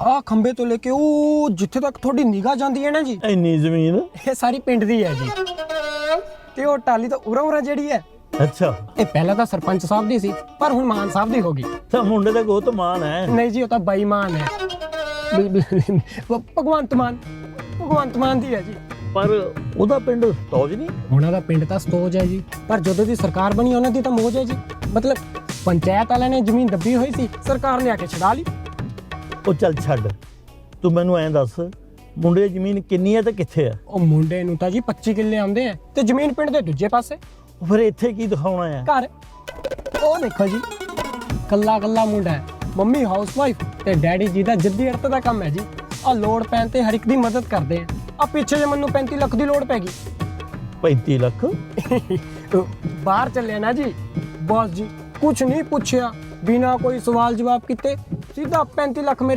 ਆ ਖੰਬੇ ਤੋਂ ਲੈ ਕੇ ਉਹ ਜਿੱਥੇ ਤੱਕ ਤੁਹਾਡੀ ਨਿਗਾਹ ਜਾਂਦੀ ਹੈ ਨਾ ਜੀ ਇੰਨੀ ਜ਼ਮੀਨ? ਇਹ ਸਾਰੀ ਪਿੰਡ ਦੀ ਹੈ ਜੀ। ਤੇ ਉਹ ਟਾਲੀ ਤਾਂ ਉਰਾ ਉਰਾ ਜਿਹੜੀ ਹੈ। ਅੱਛਾ। ਇਹ ਪਹਿਲਾਂ ਤਾਂ ਸਰਪੰਚ ਸਾਹਿਬ ਦੀ ਸੀ ਪਰ ਹੁਣ ਮਾਨ ਸਾਹਿਬ ਦੀ ਹੋ ਗਈ। ਤਾਂ ਮੁੰਡੇ ਦਾ ਬਹੁਤ ਮਾਨ ਹੈ। ਨਹੀਂ ਜੀ ਉਹ ਤਾਂ ਬੇਈਮਾਨ ਹੈ। ਬਿਲ- ਬਿਲ- ਉਹ ਭਗਵੰਤ ਮਾਨ ਭਗਵੰਤ ਮਾਨ ਦੀ ਹੈ ਜੀ। ਪਰ ਉਹਦਾ ਪਿੰਡ ਤੌਜ ਨਹੀਂ? ਉਹਨਾਂ ਦਾ ਪਿੰਡ ਤਾਂ ਸਤੋਜ ਹੈ ਜੀ। ਪਰ ਜਦੋਂ ਦੀ ਸਰਕਾਰ ਬਣੀ ਉਹਨਾਂ ਦੀ ਤਾਂ ਮੋਜ ਹੈ ਜੀ। ਮਤਲਬ ਪੰਚਾਇਤ ਵਾਲਿਆਂ ਨੇ ਜ਼ਮੀਨ ਦੱਬੀ ਹੋਈ ਸੀ ਸਰਕਾਰ ਨੇ ਆ ਕੇ ਛਡਾ ਲਈ। ਉਹ ਚੱਲ ਛੱਡ। ਤੂੰ ਮੈਨੂੰ ਐਂ ਦੱਸ ਮੁੰਡੇ ਦੀ ਜ਼ਮੀਨ ਕਿੰਨੀ ਹੈ ਤੇ ਕਿੱਥੇ ਹੈ? ਉਹ ਮੁੰਡੇ ਨੂੰ ਤਾਂ ਜੀ 25 ਕਿੱਲੇ ਆਉਂਦੇ ਆ ਤੇ ਜ਼ਮੀਨ ਪਿੰਡ ਦੇ ਦੂਜੇ ਪਾਸੇ। ਫਿਰ ਇੱਥੇ ਕੀ ਦਿਖਾਉਣਾ ਹੈ? ਘਰ। ਉਹ ਦੇਖੋ ਜੀ ਕੱਲਾ ਕੱਲਾ ਮੁੰਡਾ ਹੈ। ਮੰਮੀ ਹਾਊਸ ਵਾਈਫ ਤੇ ਡੈਡੀ ਜੀ ਦਾ ਜੱਦੀ ਅਰਥ ਦਾ ਕੰਮ ਹੈ ਜੀ। ਆ ਲੋੜ ਪੈਣ ਤੇ ਹਰ ਇੱਕ ਦੀ ਮਦਦ ਕਰਦੇ ਆ। ਆ ਪਿੱਛੇ ਜੇ ਮੈਨੂੰ 35 ਲੱਖ ਦੀ ਲੋੜ ਪੈ ਗਈ। 35 ਲੱਖ? ਬਾਹਰ ਚੱਲੇ ਨਾ ਜੀ। ਬੌਸ ਜੀ ਕੁਝ ਨਹੀਂ ਪੁੱਛਿਆ। ਬਿਨਾ ਕੋਈ ਸਵਾਲ ਜਵਾਬ ਕੀਤੇ ਸਿੱਧਾ 35 ਲੱਖ ਮੇਰੇ